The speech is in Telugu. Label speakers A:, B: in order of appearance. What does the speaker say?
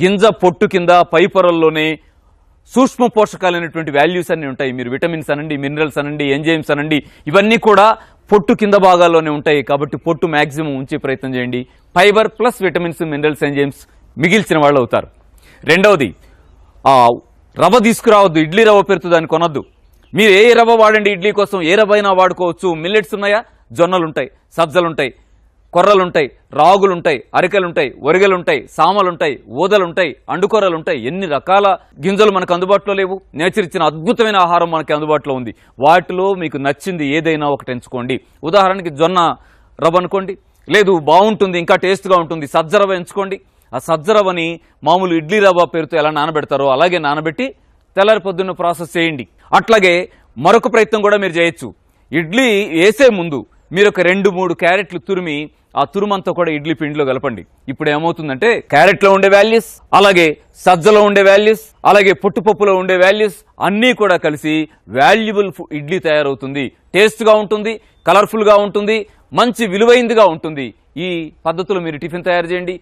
A: గింజ పొట్టు కింద పై పొరల్లోనే సూక్ష్మ పోషకాలైనటువంటి వాల్యూస్ అన్నీ ఉంటాయి. మీరు విటమిన్స్ అనండి మినరల్స్ అనండి ఎంజైమ్స్ అనండి ఇవన్నీ కూడా పొట్టు కింద భాగాల్లోనే ఉంటాయి. కాబట్టి పొట్టు మ్యాక్సిమం ఉంచే ప్రయత్నం చేయండి. Fibre plus vitamins minerals enzymes మిగిల్చిన వాళ్ళు అవుతారు. రెండవది రవ్వ తీసుకురావద్దు. ఇడ్లీ రవ్వ పెరుతు దాన్ని కొనొద్దు. మీరు ఏ రవ్వ వాడండి ఇడ్లీ కోసం ఏ రవ్వ అయినా వాడుకోవచ్చు. మిల్లెట్స్ ఉన్నాయా? జొన్నలు ఉంటాయి సబ్జలు ఉంటాయి కొర్రలు ఉంటాయి రాగులు ఉంటాయి సామలుంటాయి ఉంటాయి అండుకొరలుంటాయి. ఉంటాయి ఎన్ని రకాల గింజలు మనకు అందుబాటులో లేవు? నేచర్ ఇచ్చిన అద్భుతమైన ఆహారం మనకి అందుబాటులో ఉంది. వాటిలో మీకు నచ్చింది ఏదైనా ఒకటి ఎంచుకోండి. ఉదాహరణకి జొన్న రవ్వ అనుకోండి. లేదు బాగుంటుంది ఇంకా టేస్ట్గా ఉంటుంది. సజ్జ రవ్వ ఎంచుకోండి. ఆ సజ్జ రవ్వని మామూలు ఇడ్లీ రవ్వ పేరుతో ఎలా నానబెడతారో అలాగే నానబెట్టి తెల్లారి పొద్దున్న ప్రాసెస్ చేయండి. అట్లాగే మరొక ప్రయత్నం కూడా మీరు చేయొచ్చు. ఇడ్లీ వేసే ముందు మీరు ఒక రెండు మూడు క్యారెట్లు తురిమి ఆ తురుమంతా కూడా ఇడ్లీ పిండిలో కలపండి. ఇప్పుడు ఏమవుతుందంటే క్యారెట్లో ఉండే వాల్యూస్ అలాగే సజ్జలో ఉండే వాల్యూస్ అలాగే పొట్టుపప్పులో ఉండే వాల్యూస్ అన్నీ కూడా కలిసి వాల్యుబుల్ ఇడ్లీ తయారవుతుంది. టేస్ట్గా ఉంటుంది కలర్ఫుల్గా ఉంటుంది మంచి విలువైందిగా ఉంటుంది. ఈ పద్ధతిలో మీరు టిఫిన్ తయారు చేయండి.